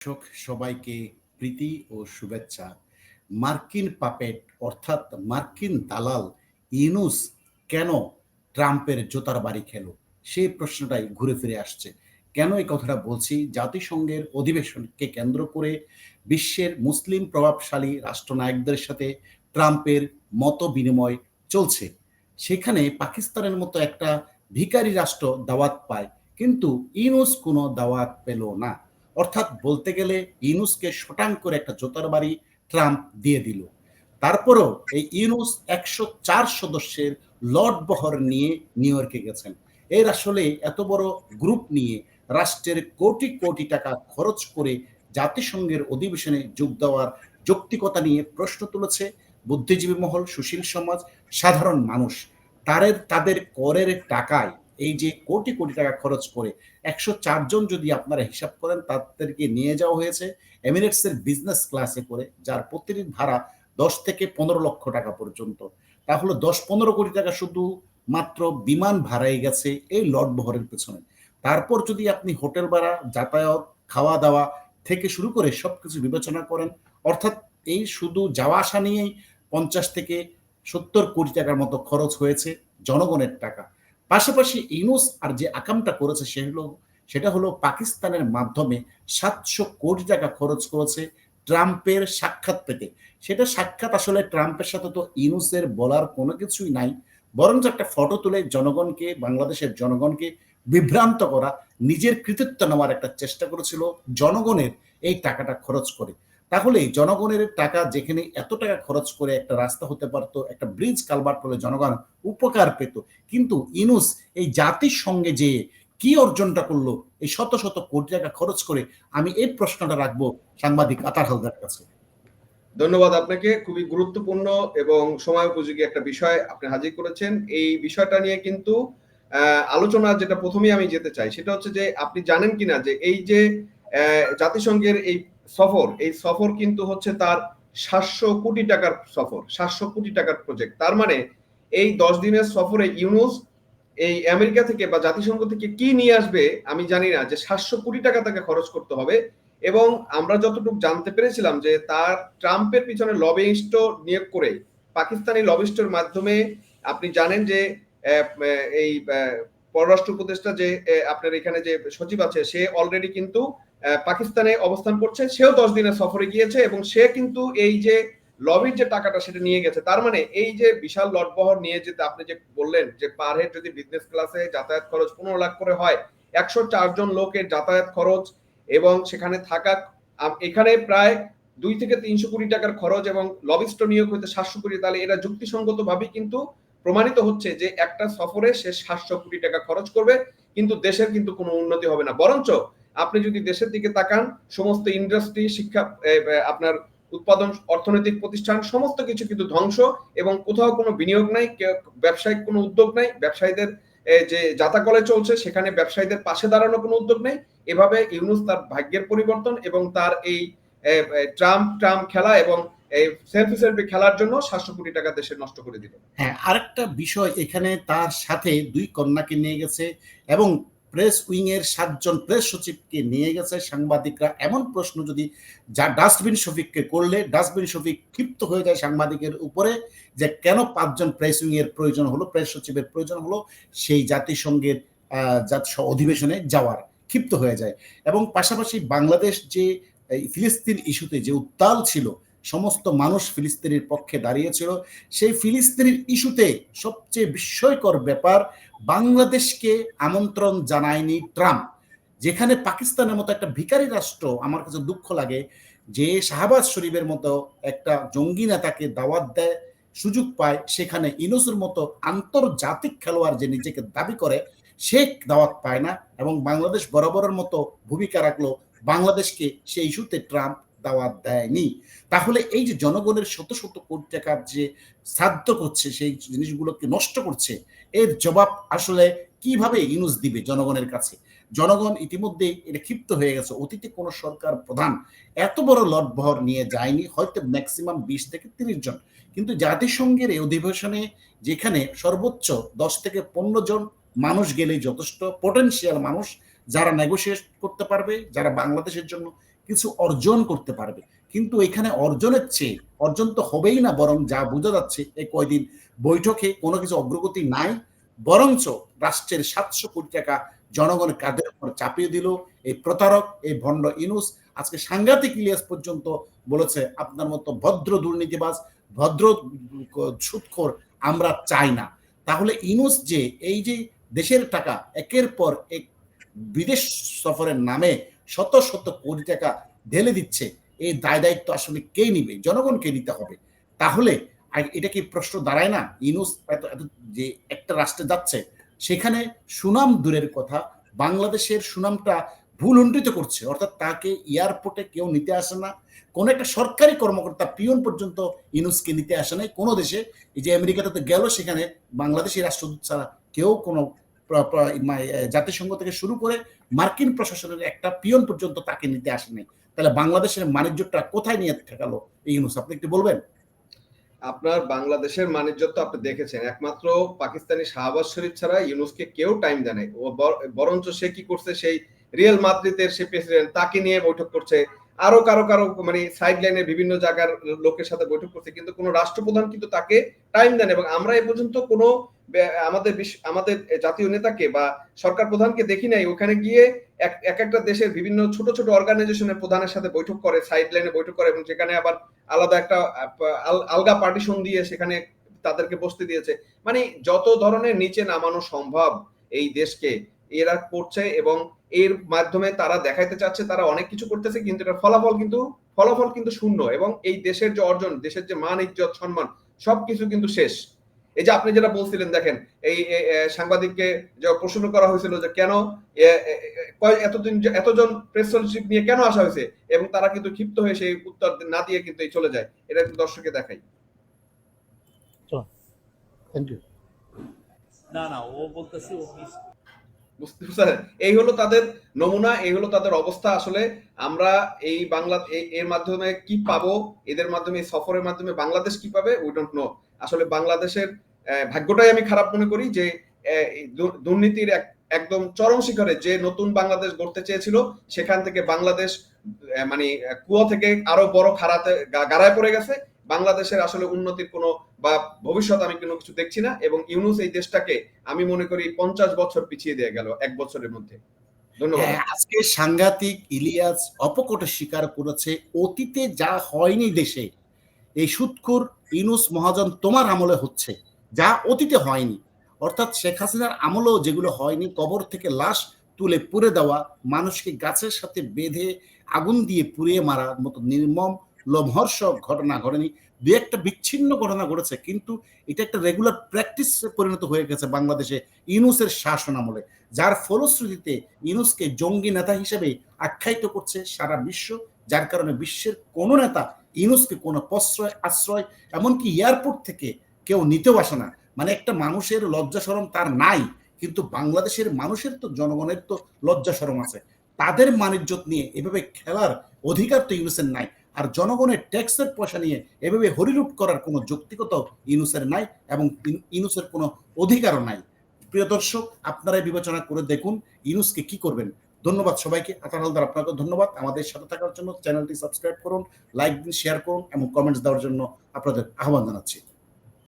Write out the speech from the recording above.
দর্শক, সবাইকে প্রীতি ও শুভেচ্ছা। মার্কিন পাপেট অর্থাৎ মার্কিন দালাল ইনুস কেন ট্রাম্পের জোতার বাড়ি খেলো? সেই প্রশ্নটাই ঘুরে ফিরে আসছে। কেন এই কথাটা বলছি? জাতিসংঘের অধিবেশনকে কেন্দ্র করে বিশ্বের মুসলিম প্রভাবশালী রাষ্ট্রনায়কদের সাথে ট্রাম্পের মত বিনিময় চলছে। সেখানে পাকিস্তানের মতো একটা ভিকারি রাষ্ট্র দাওয়াত পায়, কিন্তু ইনুস কোনো দাওয়াত পেল না। অর্থাৎ বলতে গেলে ইউনুসকে শটাং করে একটা জোতার বাড়ি ট্রাম্প দিয়ে দিল। তারপরও এই ইউনুস একশো চার সদস্যের লর্ড বহর নিয়ে নিউ ইয়র্কে গেছেন। এর আসলে এত বড় গ্রুপ নিয়ে রাষ্ট্রের কোটি কোটি টাকা খরচ করে জাতিসংঘের অধিবেশনে যোগ দেওয়ার যৌক্তিকতা নিয়ে প্রশ্ন তুলেছে বুদ্ধিজীবী মহল, সুশীল সমাজ, সাধারণ মানুষ। তাদের তাদের করের টাকায় এই যে কোটি কোটি টাকা খরচ করে একশো চারজন যদি আপনারা হিসাব করেন, তাদেরকে নিয়ে যাওয়া হয়েছে এমিরেটসের বিজনেস ক্লাসে করে, যার প্রতিদিন ভাড়া দশ থেকে পনেরো লক্ষ টাকা পর্যন্ত। তাহলে দশ পনেরো কোটি টাকা শুধু মাত্র বিমান ভাড়ায় গেছে এই লট বহরের পেছনে। তারপর যদি আপনি হোটেল ভাড়া, যাতায়াত খাওয়া দাওয়া থেকে শুরু করে সবকিছু বিবেচনা করেন, অর্থাৎ এই শুধু যাওয়া আসা নিয়েই পঞ্চাশ থেকে সত্তর কোটি টাকার মতো খরচ হয়েছে জনগণের টাকা। পাশাপাশি ইউনুস আর যে আকামটা করেছে সেগুলো সেটা হলো পাকিস্তানের মাধ্যমে সাতশো কোটি টাকা খরচ করেছে ট্রাম্পের সাক্ষাৎ পেতে সেটা সাক্ষাৎ আসলে ট্রাম্পের সাথে তো ইউনুসের বলার কোনো কিছুই নাই, বরঞ্চ একটা ফটো তুলে জনগণকে, বাংলাদেশের জনগণকে বিভ্রান্ত করা, নিজের কৃতিত্ব নেওয়ার একটা চেষ্টা করেছিল জনগণের এই টাকাটা খরচ করে। তাহলে জনগণের টাকা যেখানে এত টাকা খরচ করে একটা রাস্তা হতে পারত, একটা ব্রিজ কালভার্ট হলে জনগণ উপকার পেত। কিন্তু ইনুস এই জাতির সঙ্গে যে কি অর্জনটা করল, এই শত শত কোটি টাকা খরচ করে আমি এই প্রশ্নটা রাখব সাংবাদিক আতার হালদার কাছে। ধন্যবাদ আপনাকে, খুবই গুরুত্বপূর্ণ এবং সময় উপযোগী একটা বিষয় আপনি হাজির করেছেন। এই বিষয়টা নিয়ে কিন্তু আলোচনা যেটা প্রথমেই আমি যেতে চাই, সেটা হচ্ছে যে আপনি জানেন কিনা যে এই যে জাতিসংঘের এই সফর, এই সফর কিন্তু হচ্ছে তার সাতশো কোটি টাকার সফর, সাতশো কোটি টাকার প্রজেক্ট তার মানে এই দশ দিনের সফরে ইউনুস এই আমেরিকা থেকে বা জাতিসংঘ থেকে কি নিয়ে আসবে আমি জানি না, যে সাতশো কোটি টাকা তাকে খরচ করতে হবে এবং আমরা যতটুকু জানতে পেরেছিলাম যে তার ট্রাম্পের পিছনে লবিস্ট নিয়োগ করে, পাকিস্তানি লবিস্টের মাধ্যমে আপনি জানেন যে এই পররাষ্ট্র উপদেষ্টা যে আপনার এখানে যে সচিব আছে, সে অলরেডি কিন্তু পাকিস্তানে অবস্থান করছে, সেও দশ দিনের সফরে গিয়েছে এবং সে কিন্তু এই যে লবির যে টাকাটা সেটা নিয়ে গেছে, তার মানে এই যে বিশাল লটবহর নিয়ে যেতে আপনি যে বললেন যে পার হেড যদি বিজনেস ক্লাসে যাতায়াত খরচ পনেরো লাখ করে হয়, একশো চারজন লোকের যাতায়াত খরচ এবং সেখানে থাকা এখানে প্রায় দুই থেকে তিনশো কোটি টাকার খরচ এবং লবিস্ট নিয়োগ হইতে সাতশো কোটি তাহলে এটা যুক্তিসঙ্গত ভাবেই কিন্তু প্রমাণিত হচ্ছে যে একটা সফরে সে সাতশো কোটি টাকা খরচ করবে, কিন্তু দেশের কিন্তু কোনো উন্নতি হবে না। বরঞ্চ আপনি যদি দেশের দিকে তাকান, সমস্ত ইন্ডাস্ট্রি শিক্ষা আপনার উৎপাদন, অর্থনৈতিক প্রতিষ্ঠান, সমস্ত কিছু কিন্তু ধ্বংস এবং কোথাও কোনো বিনিয়োগ নাই ব্যবসায়িক কোনো উদ্যোগ নাই, ব্যবসায়ীদের যে যাতাকলে চলছে, সেখানে ব্যবসায়ীদের পাশে দাঁড়ানো কোনো উদ্যোগ নেই। এভাবে ইউনুস তার ভাগ্যের পরিবর্তন এবং তার এই ট্রাম্প ট্রাম্প খেলা এবং সেলফি সেলফি খেলার জন্য সাতশো কোটি টাকা দেশে নষ্ট করে দিল। হ্যাঁ আরেকটা বিষয় এখানে তার সাথে দুই কন্যাকে নিয়ে গেছে এবং প্রেস উইং এর সাতজন প্রেস সচিবকে নিয়ে গেছে সাংবাদিকরা। এমন প্রশ্ন যদি যা ডাস্টবিন শফিককে করলে, ডাস্টবিন শফিক ক্ষিপ্ত হয়ে যায় সাংবাদিকের উপরে যে কেন পাঁচজন প্রেস উইং এর প্রয়োজন হলো, প্রেস সচিবের প্রয়োজন হলো সেই জাতিসংঘের অধিবেশনে যাওয়ার, ক্ষিপ্ত হয়ে যায়। এবং পাশাপাশি বাংলাদেশ যে ফিলিস্তিন ইস্যুতে যে উত্তাল ছিল সমস্ত মানুষ ফিলিস্তিনির পক্ষে দাঁড়িয়েছিল। সেই ফিলিস্তিনির ইস্যুতে সবচেয়ে বিস্ময়কর ব্যাপার, বাংলাদেশকে আমন্ত্রণ জানায়নি ট্রাম্প, যেখানে পাকিস্তানের মতো একটা ভিকারি রাষ্ট্র আমার কাছে দুঃখ লাগে যে শাহবাজ শরীফের মতো একটা জঙ্গি নেতাকে দাওয়াত দেয়, সুযোগ পায়, সেখানে ইনুসের মতো আন্তর্জাতিক খেলোয়াড় যে নিজেকে দাবি করে, সে দাওয়াত পায় না এবং বাংলাদেশ বরাবরের মতো ভূমিকা রাখল। বাংলাদেশকে সেই ইস্যুতে ট্রাম্প দাওয়াত দেয়নি। তাহলে এই যে জনগণের শত শত কোটি টাকার যে সাধ্য করছে সেই জিনিসগুলোকে নষ্ট করছে, এর জবাব আসলে কীভাবে ইউনুস দিবে জনগণের কাছে? জনগণ ইতিমধ্যে এটা ক্ষিপ্ত হয়ে গেছে। অতীতে কোনো সরকার প্রধান এত বড় লটবহর নিয়ে যায়নি, হয়তো ম্যাক্সিমাম বিশ থেকে তিরিশ জন। কিন্তু জাতিসংঘের এই অধিবেশনে যেখানে সর্বোচ্চ দশ থেকে পনেরো জন মানুষ গেলে যথেষ্ট পোটেন্সিয়াল মানুষ যারা নেগোসিয়েট করতে পারবে, যারা বাংলাদেশের জন্য কিছু অর্জন করতে পারবে। কিন্তু এখানে অর্জনের চেয়ে, অর্জন তো হবেই না বরং যা বোঝা যাচ্ছে এই কয়দিন বৈঠকে কোনো কিছু অগ্রগতি নাই, বরঞ্চ রাষ্ট্রের সাতশো কোটি টাকা জনগণের কাঁধের উপর চাপিয়ে দিল এই প্রতারক, এই ভণ্ড ইনুস। আজকে সাংঘাতিক ইলিয়াস পর্যন্ত বলেছে, আপনার মতো ভদ্র দুর্নীতিবাজ, ভদ্র সুৎখোর আমরা চাই না। তাহলে ইনুস যে, এই যে দেশের টাকা একের পর এক বিদেশ সফরের নামে শত শত কোটি টাকা ঢেলে দিচ্ছে। এই দায় দায়িত্ব আসলে কে নিবে? জনগণকে নিতে হবে। তাহলে এটা কি প্রশ্ন দাঁড়ায় না? ইনুস এত এত যে একটা রাষ্ট্রে যাচ্ছে, সেখানে সুনাম দূরের কথা, বাংলাদেশের সুনামটা ভুল উন্নীত করছে। অর্থাৎ তাকে এয়ারপোর্টে কেউ নিতে আসে না। কোনো একটা সরকারি কর্মকর্তা পিয়ন পর্যন্ত ইনুসকে নিতে আসে নাই। কোনো দেশে এই যে আমেরিকাতে তো গেল, সেখানে বাংলাদেশের রাষ্ট্রদূত ছাড়া কেউ কোনো জাতিসংঘ থেকে শুরু করে মার্কিন প্রশাসনের একটা পিয়ন পর্যন্ত তাকে নিতে আসেনি। তাহলে বাংলাদেশের বাণিজ্যটা কোথায় নিয়ে ঠেকালো এই ইউনুস, আপনি একটু বলবেন? আপনার বাংলাদেশের বাণিজ্য তো আপনি দেখেছেন। একমাত্র পাকিস্তানি শাহবাজ শরীফ ছাড়া ইউনুসকে কেউ টাইম দেয় নাই। বরঞ্চ সে কি করছে, সেই রিয়েল মাদ্রিদের সে প্রেসিডেন্ট তাকে নিয়ে বৈঠক করছে আরও কারও কারও মানে সাইড লাইনে বিভিন্ন জায়গার লোকের সাথে বৈঠক করছে, কিন্তু কোনো রাষ্ট্রপ্রধান কিন্তু তাকে টাইম দেন এবং আমরা এ পর্যন্ত কোনো আমাদের আমাদের জাতীয় নেতাকে বা সরকার প্রধানকে দেখি নাই। ওখানে গিয়ে এক এক একটা দেশের বিভিন্ন ছোট ছোট অর্গানাইজেশনের প্রধানের সাথে বৈঠক করে সাইড লাইনে বৈঠক করে এবং সেখানে আবার আলাদা একটা আলগা পার্টিশন দিয়ে সেখানে তাদেরকে বসতে দিয়েছে। মানে যত ধরনের নিচে নামানো সম্ভব এই দেশকে এরা করছে এবং এর মাধ্যমে তারা দেখাইতে চাচ্ছে তারা অনেক কিছু করতেছে কিন্তু এটার ফলাফল কিন্তু ফলাফল কিন্তু শূন্য এবং এই দেশের যে অর্জন দেশের যে মান ইজ্জত সম্মান সবকিছু কিন্তু শেষ। এই যে আপনি যেটা বলছিলেন দেখেন এই সাংবাদিককে যে প্রশ্ন করা হয়েছিল যে কেন এতদিন এতজন প্রেস সচিব নিয়ে কেন আসা হয়েছে? এবং তারা কিন্তু ক্ষিপ্ত হয়ে সেই উত্তর না দিয়ে কিন্তু এই চলে যায়। এটা একটু দর্শককে দেখাই। থ্যাংক ইউ না না ও বলতেছে ও এই হলো তাদের নমুনা, এই হলো তাদের অবস্থা। আসলে আমরা এই বাংলা এর মাধ্যমে কি পাবো? এদের মাধ্যমে সফরের মাধ্যমে বাংলাদেশ কি পাবে? উই ডোন্ট নো আসলে বাংলাদেশের ভাগ্যটাই আমি খারাপ মনে করি যে দুর্নীতির এক- একদম চরম শিখরে যে নতুন বাংলাদেশ গড়তে চেয়েছিল, সেখান থেকে বাংলাদেশ মানে কুয়ো থেকে আরও বড় খারাতে গাড়ায় পড়ে গেছে। বাংলাদেশের আসলে উন্নতির কোনো বা ভবিষ্যৎ আমি কোনো কিছু দেখছি না এবং ইউনুস এই দেশটাকে আমি মনে করি পঞ্চাশ বছর পিছিয়ে দিয়ে গেল এক বছরের মধ্যে। হ্যাঁ, আজকে সাংঘাতিক ইলিয়াস অপকটে স্বীকার করেছে অতীতে যা হয়নি দেশে। এই সুৎকুর ইনুস মহাজন তোমার আমলে হচ্ছে যা অতীতে হয়নি। অর্থাৎ শেখ হাসিনার আমলেও যেগুলো হয়নি কবর থেকে লাশ তুলে পুড়ে দেওয়া মানুষকে গাছের সাথে বেঁধে আগুন দিয়ে পুড়িয়ে মারার মতো নির্মম লোমহর্ষক ঘটনা ঘটেনি। দু একটা বিচ্ছিন্ন ঘটনা ঘটেছে, কিন্তু এটা একটা রেগুলার প্র্যাকটিস পরিণত হয়ে গেছে বাংলাদেশে ইউনুসের শাসন আমলে। যার ফলশ্রুতিতে ইউনুসকে জঙ্গি নেতা হিসেবে আখ্যায়িত করছে সারা বিশ্ব, যার কারণে বিশ্বের কোনো নেতা ইউনুসকে কোনো প্রশ্রয়, আশ্রয়, এমনকি এয়ারপোর্ট থেকে কেউ নিতেও আসে না। মানে একটা মানুষের লজ্জা সরম তার নাই, কিন্তু বাংলাদেশের মানুষের তো জনগণের তো লজ্জা সরম আছে। তাদের মানিজ্যত নিয়ে এভাবে খেলার অধিকার তো ইউনুসের নাই। আর জনগণের ট্যাক্সের পয়সা নিয়ে এভাবে হরিলুট করার কোনো যুক্তিগত ইনুসের নাই এবং ইনুসের কোনো অধিকারও নাই। প্রিয় দর্শক আপনারাই বিবেচনা করে দেখুন ইনুসকে কি করবেন। ধন্যবাদ সবাইকে। আতার হালদার আপনাকে ধন্যবাদ। আমাদের সাথে থাকার জন্য চ্যানেলটি সাবস্ক্রাইব করুন, লাইক দিন, শেয়ার করুন এবং কমেন্টস দেওয়ার জন্য আপনাদের আহ্বান জানাচ্ছি।